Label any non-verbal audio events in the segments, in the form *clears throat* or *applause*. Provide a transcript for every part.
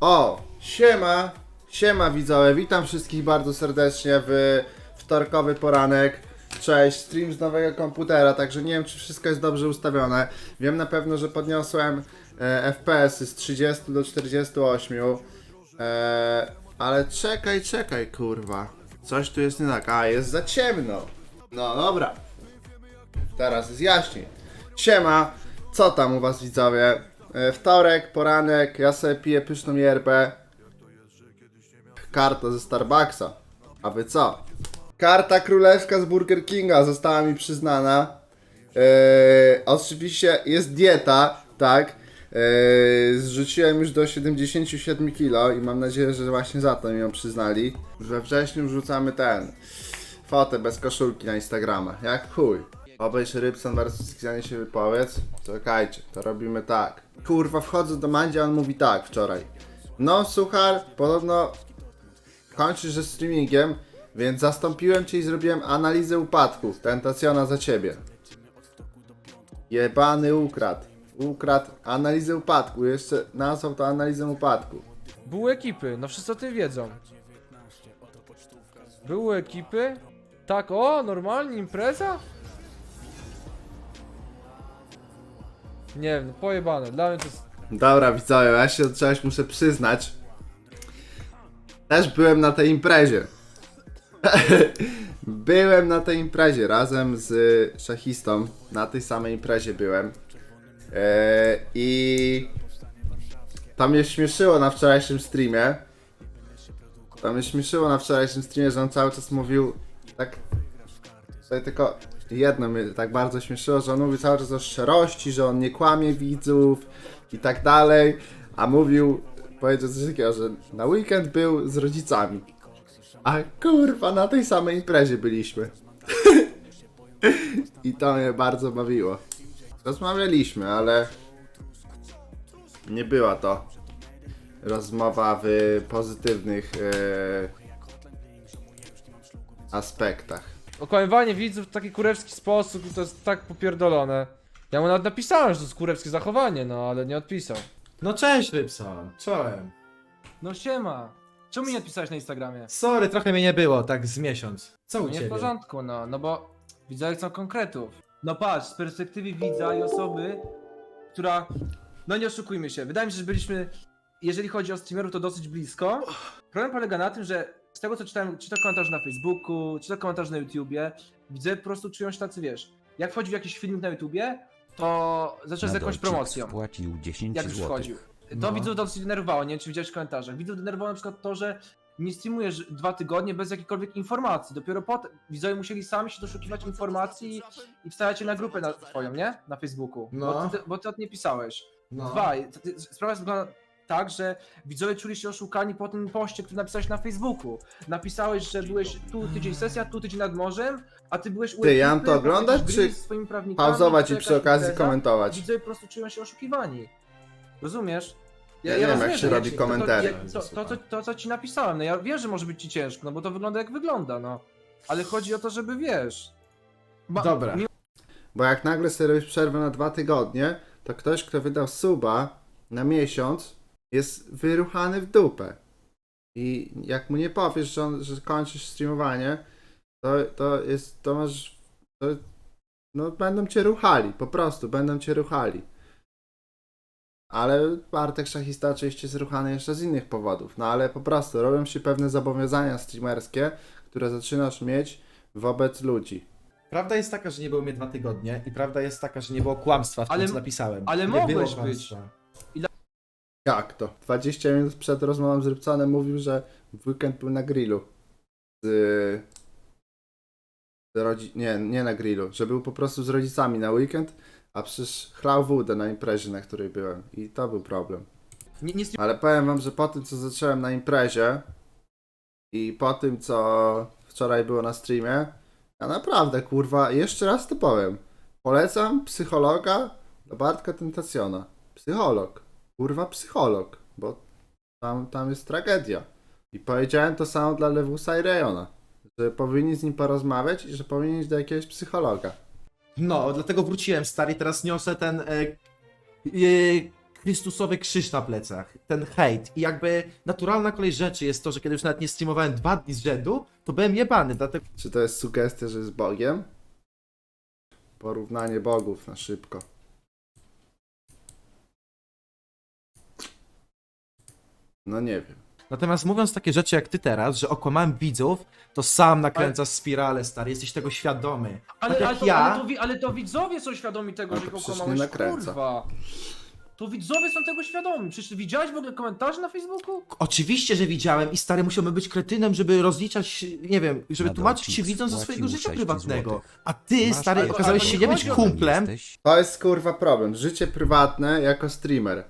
O, siema, siema widzowie, witam wszystkich bardzo serdecznie w wtorkowy poranek. Cześć, stream z nowego komputera, także nie wiem czy wszystko jest dobrze ustawione. Wiem na pewno, że podniosłem e, FPS z 30 do 48. E, ale czekaj, czekaj, kurwa. Coś tu jest nie tak. A, jest za ciemno. No dobra. Teraz jest jaśniej. Siema, co tam u was widzowie? E, Wtorek, poranek, ja sobie piję pyszną yerbę. Karta ze Starbucksa. A wy co? Karta królewska z Burger Kinga została mi przyznana. E, oczywiście jest dieta, tak. E, zrzuciłem już do 77 kg i mam nadzieję, że właśnie za to mi ją przyznali. We wrześniu wrzucamy ten fotę bez koszulki na Instagrama. Jak chuj. Obejrz Rybson versus Xanie się wypowiedz. Czekajcie, to robimy tak. Kurwa, wchodzę do Mandzia, on mówi tak wczoraj. No, suchar, podobno kończysz ze streamingiem, więc zastąpiłem cię i zrobiłem analizę upadków. Tentacjona za ciebie. Jebany ukradł. Ukradł analizę upadku. Jeszcze nazwał to analizą upadku. Były ekipy, no wszyscy o tym wiedzą. Były ekipy? Tak, o, normalnie impreza? Nie wiem, pojebane, dla mnie to jest... Dobra, widzowie, ja się do czegoś muszę przyznać. Też byłem na tej imprezie. *laughs* byłem na tej imprezie razem z szachistą. Na tej samej imprezie byłem. Eee, I to mnie śmieszyło na wczorajszym streamie. To mnie śmieszyło na wczorajszym streamie, że on cały czas mówił tak. Tutaj tylko jedno mnie tak bardzo śmieszyło, że on mówił cały czas o szczerości, że on nie kłamie widzów i tak dalej. A mówił, powiedział coś takiego, że na weekend był z rodzicami. A kurwa, na tej samej imprezie byliśmy. *laughs* I to mnie bardzo bawiło. Rozmawialiśmy, ale nie była to rozmowa w pozytywnych e, aspektach. Okłamywanie widzów w taki kurewski sposób to jest tak popierdolone. Ja mu nawet napisałem, że to jest kurewskie zachowanie, no ale nie odpisał. No cześć Rybson, czołem. No siema. Czemu mi nie odpisałeś na Instagramie? Sorry, trochę mnie nie było, tak z miesiąc. Co u No nie w ciebie? porządku, no, no bo widzowie chcą konkretów. No patrz, z perspektywy widza i osoby, która... No nie oszukujmy się, wydaje mi się, że byliśmy, jeżeli chodzi o streamerów, to dosyć blisko. Problem polega na tym, że z tego co czytałem, czy to komentarz na Facebooku, czy to komentarz na YouTubie, widzowie po prostu czują się tacy, wiesz, jak wchodzi w jakiś filmik na YouTubie, to zaczyna z jakąś promocją. Wpłacił 10 jak już zł. wchodził. To No. widzów dosyć denerwowało, nie wiem czy widziałeś w komentarzach. Widzów denerwowało na przykład to, że nie streamujesz dwa tygodnie bez jakichkolwiek informacji. Dopiero potem widzowie musieli sami się doszukiwać informacji i wstawiać je na grupę na twoją, nie? Na Facebooku. No. Bo, ty, bo ty o tym nie pisałeś. No. Dwa, sprawa wygląda tak, że widzowie czuli się oszukani po tym poście, który napisałeś na Facebooku. Napisałeś, że byłeś tu tydzień sesja, tu tydzień nad morzem, a ty byłeś u Ty, ja mam to oglądać, czy z swoimi prawnikami, Pauzować i przy jakaś okazji impreza? komentować. Widzowie po prostu czują się oszukiwani. Rozumiesz? Ja nie wiem, jak rozumiem, się że robi ci- komentarze. To, to, to, to, to, co ci napisałem, no ja wiem, że może być ci ciężko, no bo to wygląda jak wygląda, no. Ale chodzi o to, żeby wiesz. Ba- Dobra. mi- Bo jak nagle sobie robisz przerwę na dwa tygodnie, to ktoś, kto wydał suba na miesiąc, jest wyruchany w dupę. I jak mu nie powiesz, że, on, że kończysz streamowanie, to, to jest, to masz, to, no będą cię ruchali, po prostu, będą cię ruchali. Ale Bartek Szachista oczywiście jest ruchany jeszcze z innych powodów, no ale po prostu robią się pewne zobowiązania streamerskie, które zaczynasz mieć wobec ludzi. Prawda jest taka, że nie było mnie dwa tygodnie i prawda jest taka, że nie było kłamstwa w tym, Ale- co napisałem. ale nie mogłeś było być. kłamstwa. Jak to? 20 minut przed rozmową z Rybcanem mówił, że w weekend był na grillu. Z... z rodzi... Nie, nie na grillu. Że był po prostu z rodzicami na weekend, a przecież chlał wódę na imprezie, na której byłem. I to był problem. Nie, nie Ale powiem wam, że po tym, co zacząłem na imprezie i po tym, co wczoraj było na streamie, ja naprawdę, kurwa, jeszcze raz to powiem. Polecam psychologa do Bartka Tentacjona. Psycholog. Kurwa, psycholog. Bo tam, tam jest tragedia. I powiedziałem to samo dla Lewusa i Rejona. Że powinni z nim porozmawiać i że powinien iść do jakiegoś psychologa. No, dlatego wróciłem stary, teraz niosę ten e, e, Chrystusowy krzyż na plecach, ten hejt i jakby naturalna kolej rzeczy jest to, że kiedy już nawet nie streamowałem dwa dni z rzędu, to byłem jebany, dlatego Czy to jest sugestia, że jest Bogiem? Porównanie bogów na szybko. No nie wiem. Natomiast mówiąc takie rzeczy jak ty teraz, że okłamałem widzów, to sam nakręcasz spiralę, stary, jesteś tego świadomy. Ale, tak ale, jak to, ja, ale, to, wi- ale to widzowie są świadomi tego, Ale że to go przecież nie nakręca. kurwa. To widzowie są tego świadomi. Przecież widziałeś w ogóle komentarze na Facebooku? oczywiście, że widziałem i stary musiałbym być kretynem, żeby rozliczać, nie wiem, żeby Nadal tłumaczyć ci się widzom ze swojego życia 6 prywatnego. złotych. A ty, Masz stary, ale- okazałeś ale się nie nie być chodzi o- kumplem, Jesteś? To jest kurwa problem. Życie prywatne jako streamer.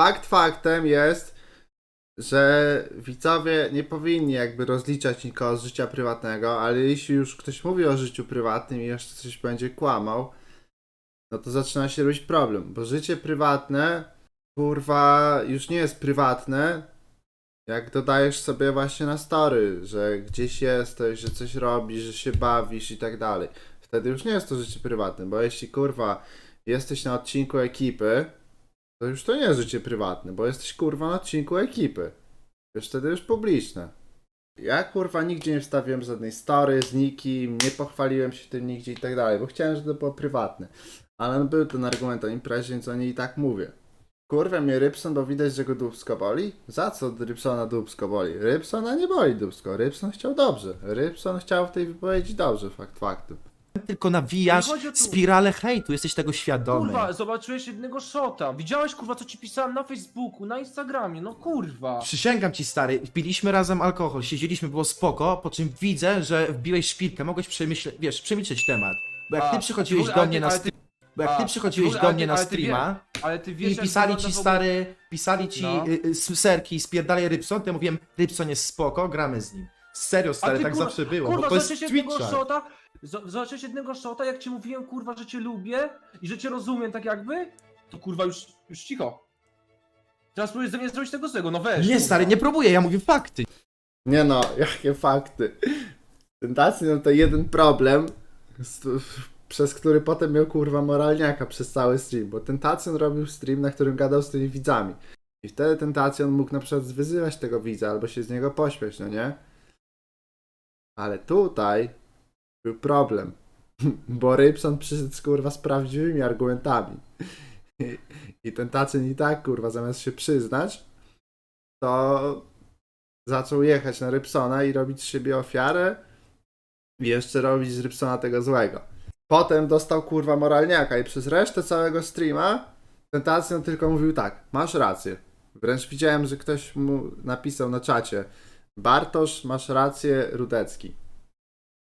Fakt faktem jest, że widzowie nie powinni jakby rozliczać nikogo z życia prywatnego, ale jeśli już ktoś mówi o życiu prywatnym i jeszcze coś będzie kłamał, no to zaczyna się robić problem, bo życie prywatne kurwa już nie jest prywatne, jak dodajesz sobie właśnie na story, że gdzieś jesteś, że coś robisz, że się bawisz i tak dalej. Wtedy już nie jest to życie prywatne, bo jeśli kurwa jesteś na odcinku ekipy, to już to nie jest życie prywatne, bo jesteś kurwa na odcinku ekipy. Już wtedy już publiczne. Ja kurwa nigdzie nie wstawiłem żadnej story z nikim, nie pochwaliłem się tym nigdzie i tak dalej, bo chciałem, żeby to było prywatne. Ale no był ten argument o imprezie, więc o niej i tak mówię. Kurwa mnie Rybson, bo widać, że go dubsko boli? Za co Rybsona dubsko boli? Rybsona nie boli dubsko, Rybson chciał dobrze. Rybson chciał w tej wypowiedzi dobrze, fakt faktu. Tylko nawijasz Nie chodzi o tu- spiralę hejtu, jesteś tego świadomy. Kurwa, zobaczyłeś jednego shota. Widziałeś, kurwa, co ci pisałem na Facebooku, na Instagramie, no kurwa. Przysięgam ci, stary, piliśmy razem alkohol, siedzieliśmy, było spoko, po czym widzę, że wbiłeś szpilkę, mogłeś przemyśleć, wiesz, przemilczeć temat. Bo jak A, ty przychodziłeś ogóle, do ale mnie na ale stream, bo jak a, ty przychodziłeś do ale mnie ty- na ale ty streama Ale ty wiesz, i jak pisali wygląda ci, w ogóle- stary, pisali ci No. y, y, serki, spierdalaj Rybson, to ja mówiłem, Rybson jest spoko, gramy z nim. Serio, A stary, ty, tak kurwa, zawsze było, Kurwa, bo to jest zobaczyłeś jednego Twitcha. shota, zobaczyłeś jednego shota, jak ci mówiłem, kurwa, że cię lubię i że cię rozumiem tak jakby, to kurwa już, już cicho. Teraz próbujesz ze mnie zrobić tego złego, no weź. Nie, kurwa. stary, nie próbuję, ja mówię fakty. Nie no, *laughs* jakie fakty. Tentacji no to jeden problem, z, przez który potem miał kurwa moralniaka przez cały stream, bo Tentacjon robił stream, na którym gadał z tymi widzami. I wtedy Tentacjon mógł na przykład wyzywać tego widza, albo się z niego pośmiać, no nie? Ale tutaj był problem, *laughs* bo Rybson przyszedł kurwa z prawdziwymi argumentami. I, i Tentacjon i tak kurwa zamiast się przyznać, to zaczął jechać na Rybsona i robić z siebie ofiarę i jeszcze robić z Rybsona tego złego. Potem dostał kurwa moralniaka i przez resztę całego streama Tentacjon tylko mówił tak, masz rację. Wręcz widziałem, że ktoś mu napisał na czacie Bartosz, masz rację, Rudecki.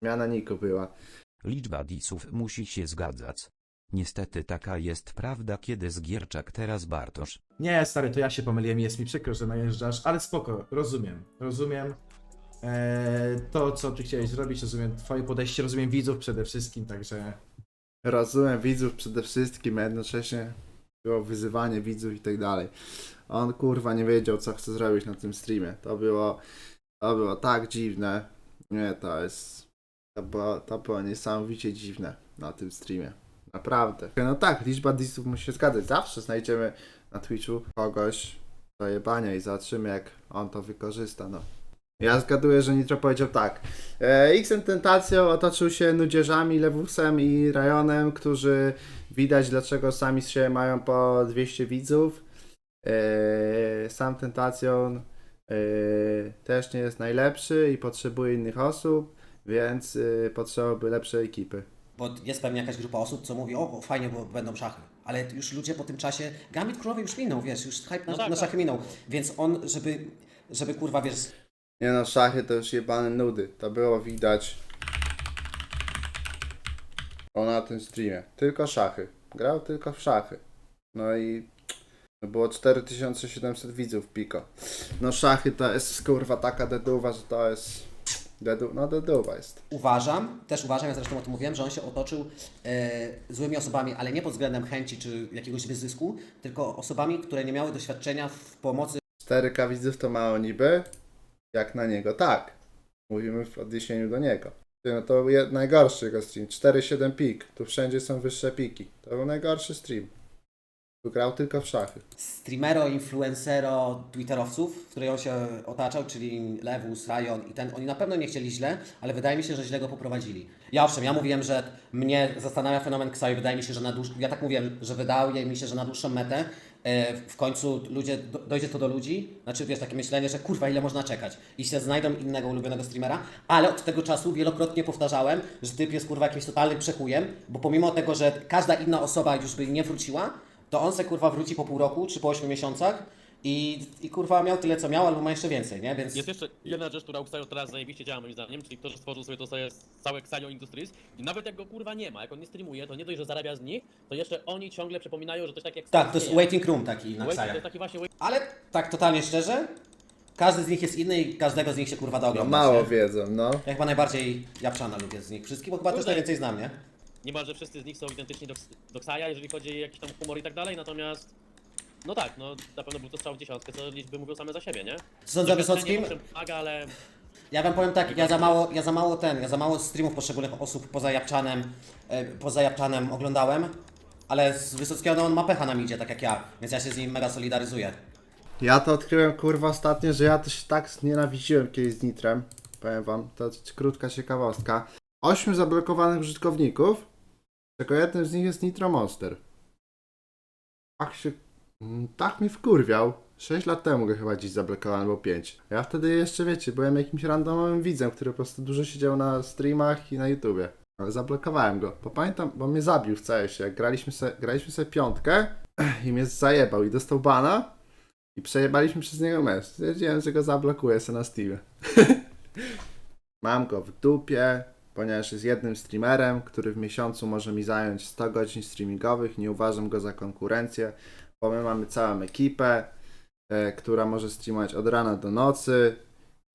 Miana Niko była. Liczba disów musi się zgadzać. Niestety taka jest prawda kiedy zgierczak teraz Bartosz. Nie, stary, to ja się pomyliłem, jest mi przykro, że najeżdżasz, ale spoko, rozumiem, rozumiem eee, to, co ty chciałeś zrobić, rozumiem twoje podejście, rozumiem widzów przede wszystkim, także Rozumiem widzów przede wszystkim, a jednocześnie było wyzywanie widzów i tak dalej. On kurwa nie wiedział, co chce zrobić na tym streamie. To było, to było tak dziwne. Nie, to jest, to było, to było niesamowicie dziwne na tym streamie. Naprawdę. No tak, liczba disów musi się zgadzać. Zawsze znajdziemy na Twitchu kogoś do jebania i zobaczymy, jak on to wykorzysta, no. Ja zgaduję, że Nitro powiedział tak. E, Tentacją otoczył się nudzieżami, Lewusem i Rajonem, którzy widać dlaczego sami z siebie mają po 200 widzów. E, sam Tentacjon e, też nie jest najlepszy i potrzebuje innych osób, więc e, potrzebowałby lepszej ekipy. Bo jest pewnie jakaś grupa osób, co mówi, o fajnie, bo będą szachy. Ale już ludzie po tym czasie, Gambit Królowy już minął, wiesz, już hype na, na szachy minął. Więc on, żeby, żeby kurwa, wiesz, Nie no, szachy to już jebane nudy. To było widać. O na tym streamie. Tylko szachy. Grał tylko w szachy. No i było 4700 widzów piko. No szachy to jest kurwa taka deduwa, że to jest... Dedu... No deduwa jest. uważam, też uważam, ja zresztą o tym mówiłem, że on się otoczył e, złymi osobami, ale nie pod względem chęci czy jakiegoś wyzysku, tylko osobami, które nie miały doświadczenia w pomocy 4K widzów to mało niby. Jak na niego, tak. Mówimy w odniesieniu do niego. Ty, No to najgorszy jego stream. 4,7 pik. Tu wszędzie są wyższe piki. To był najgorszy stream. Grał tylko w szachy. streamero, influencero, twitterowców, w której on się otaczał, czyli Lewus, Rajon i ten, oni na pewno nie chcieli źle, ale wydaje mi się, że źle go poprowadzili. Ja owszem, ja mówiłem, że mnie zastanawia fenomen Ksaju, wydaje mi się, że na dłuż... ja tak mówiłem, że wydaje mi się, że na dłuższą metę e, w końcu ludzie, do, dojdzie to do ludzi, znaczy wiesz, takie myślenie, że kurwa ile można czekać i się znajdą innego ulubionego streamera, ale od tego czasu wielokrotnie powtarzałem, że typ jest kurwa jakimś totalnym przechujem, bo pomimo tego, że każda inna osoba już by nie wróciła, to on se kurwa wróci po pół roku czy po 8 miesiącach i, i kurwa miał tyle co miał, albo ma jeszcze więcej, nie? Więc Jest jeszcze jedna rzecz, która u Xayo teraz zajebiście działa moim zdaniem, czyli to, że stworzył sobie to sobie całe Xayo Industries i nawet jak go kurwa nie ma, jak on nie streamuje, to nie dość, że zarabia z nich, to jeszcze oni ciągle przypominają, że coś takiego jak tak, to jest waiting room taki na wait- Ale tak totalnie szczerze, każdy z nich jest inny i każdego z nich się kurwa da No oglądać. mało nie? wiedzą, no. Ja chyba najbardziej Japczana lubię z nich wszystkich, bo chyba też Kurde. najwięcej znam, nie? Niemalże wszyscy z nich są identyczni do, do Xaya, jeżeli chodzi o jakiś tam humor i tak dalej, natomiast no tak, no na pewno był to strzał w dziesiątkę, co liczby mówią same za siebie, nie? Sądzę o Doświadczenie, Wysockim, Pomaga, ale ja wam powiem tak, ja za mało, ja za mało ten, ja za mało streamów poszczególnych osób poza Japczanem, e, poza Japczanem oglądałem, ale z Wysockiego no, on ma pecha na midzie, tak jak ja, więc ja się z nim mega solidaryzuję. Ja to odkryłem kurwa ostatnio, że ja też tak znienawidziłem kiedyś z Nitrem. Powiem wam, to krótka ciekawostka. Ośmiu zablokowanych użytkowników, tylko jednym z nich jest Nitro Monster. Tak się... mm, Tak mnie wkurwiał. 6 lat temu go chyba dziś zablokowałem, albo 5. Ja wtedy jeszcze, wiecie, byłem jakimś randomowym widzem, który po prostu dużo siedział na streamach i na YouTubie. Ale zablokowałem go. Bo pamiętam, bo mnie zabił w CS-ie. Jak graliśmy sobie, graliśmy sobie piątkę *clears throat* i mnie zajebał i dostał bana, i przejebaliśmy przez niego mecz. Stwierdziłem, że go zablokuję sobie na Steamie. *laughs* Mam go w dupie, ponieważ jest jednym streamerem, który w miesiącu może mi zająć 100 godzin streamingowych. Nie uważam go za konkurencję, bo my mamy całą ekipę, e, która może streamować od rana do nocy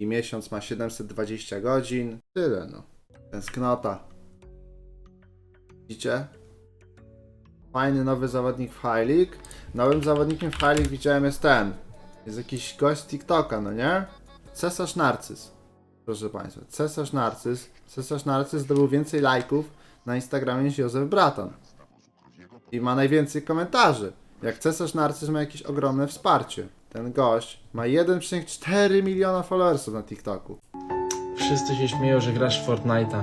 i miesiąc ma 720 godzin. Tyle no. Tęsknota. Widzicie? Fajny nowy zawodnik w High League. Nowym zawodnikiem w High League widziałem jest ten. Jest jakiś gość z TikToka, no nie? Cesarz Narcyz. Proszę Państwa, Cesarz Narcyz. Cesarz Narcyz zdobył więcej lajków na Instagramie niż Józef Braton. I ma najwięcej komentarzy. Jak Cesarz Narcyz ma jakieś ogromne wsparcie. Ten gość ma 1,4 miliona followersów na TikToku. Wszyscy się śmieją, że grasz Fortnite'a.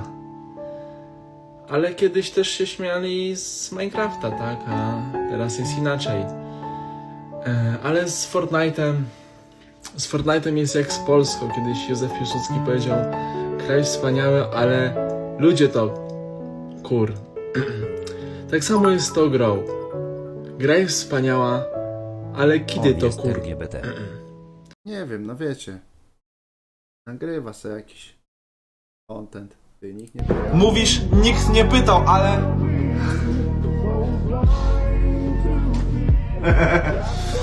Ale kiedyś też się śmiali z Minecrafta, tak? A teraz jest inaczej. E, ale z Fortnite'em. Z Fortnite'em jest jak z Polską. Kiedyś Józef Piłsudski powiedział: Kraj wspaniały, ale ludzie to kur. *clears throat* tak samo jest z tą grą. Gra jest wspaniała, ale kiedy to kur. LGBT. *clears throat* Nie wiem, no wiecie. Nagrywa sobie jakiś content. Ty, nikt nie Mówisz, nikt nie pytał, ale. *laughs* *laughs*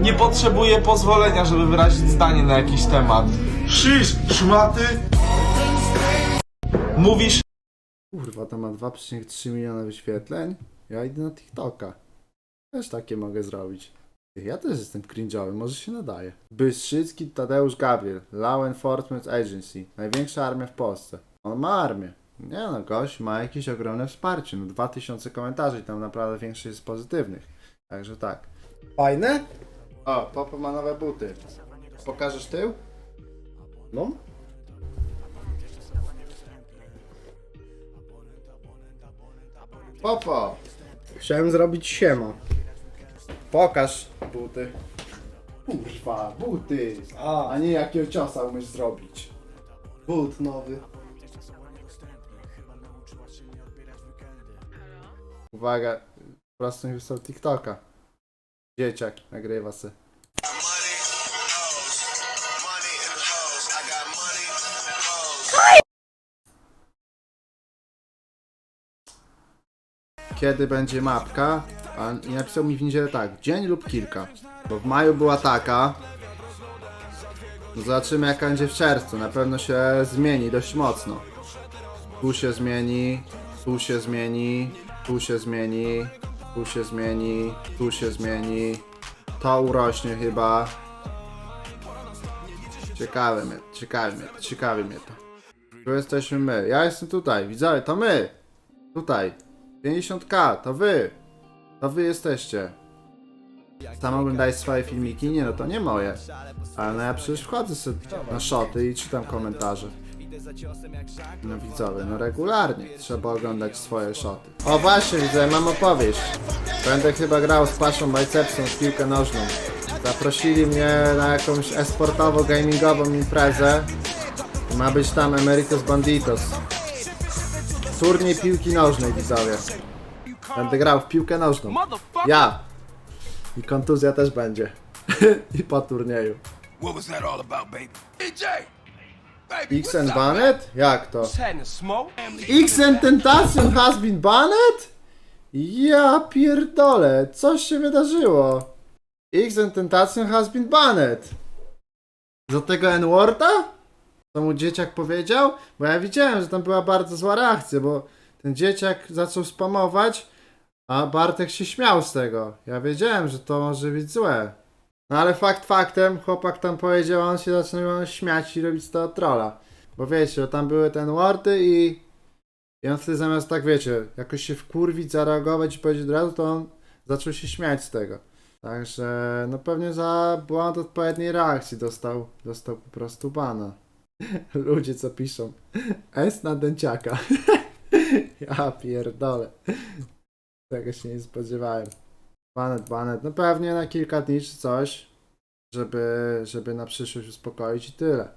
Nie potrzebuję pozwolenia, żeby wyrazić zdanie na jakiś temat. Szysz, szmaty! Mówisz, Kurwa, to ma 2,3 miliona wyświetleń. Ja idę na TikToka. Też takie mogę zrobić. Ty, Ja też jestem cringe'owy, może się nadaje. Byszycki Tadeusz Gabriel, Law Enforcement Agency. Największa armia w Polsce. On ma armię. Nie no, gość ma jakieś ogromne wsparcie. No 2000 komentarzy i tam naprawdę większość jest pozytywnych. Także tak. Fajne? O, Popo ma nowe buty. Pokażesz tył? No. Popo! Chciałem zrobić siema. Pokaż buty. Kurwa, buty! A, A nie jakiego ciosa umiesz zrobić. But nowy. Uwaga, po prostu mi wysłał TikToka. Dzieciak nagrywa se. Kiedy będzie mapka? Napisał mi w niedzielę tak, dzień lub kilka. Bo w maju była taka. No Zobaczymy jaka będzie w czerwcu. Na pewno się zmieni dość mocno. Tu się zmieni, tu się zmieni, tu się zmieni, tu się zmieni, tu się zmieni. To urośnie chyba. Ciekawe mnie, ciekawe mnie, ciekawi mnie to. Tu jesteśmy my. Ja jestem tutaj, widzowie, to my. Tutaj. 50k, to wy. To wy jesteście. Tam oglądałeś swoje filmiki? Nie, no to nie moje. Ale no ja przecież wchodzę sobie na szoty i czytam komentarze. No widzowie, no regularnie trzeba oglądać swoje szoty. O właśnie, widzę, mam opowieść. Będę chyba grał z Paszą Bicepsem w piłkę nożną. Zaprosili mnie na jakąś esportowo-gamingową imprezę. Ma być tam Emeritus Banditos. Turniej piłki nożnej, widzowie. Będę grał w piłkę nożną. Ja! I kontuzja też będzie. *laughs* I po turnieju. XN Banned? Jak to? XN Tentation has been banned? Ja pierdolę, coś się wydarzyło. XN Tentation has been banned. Do tego N-Worda? Co mu dzieciak powiedział? Bo ja widziałem, że tam była bardzo zła reakcja, bo ten dzieciak zaczął spamować, a Bartek się śmiał z tego. Ja wiedziałem, że to może być złe. No ale fakt faktem, chłopak tam powiedział, on się zaczął śmiać i robić z tego trolla. Bo wiecie, tam były ten wordy i... I on wtedy zamiast tak, wiecie, jakoś się wkurwić, zareagować i powiedzieć od razu, to on zaczął się śmiać z tego. Także, no pewnie za błąd odpowiedniej reakcji dostał, dostał po prostu bana. *laughs* Ludzie co piszą. S na dęciaka. *laughs* ja pierdolę. Tego się nie spodziewałem. Banet, banet. No pewnie na kilka dni czy coś, żeby, żeby na przyszłość uspokoić i tyle.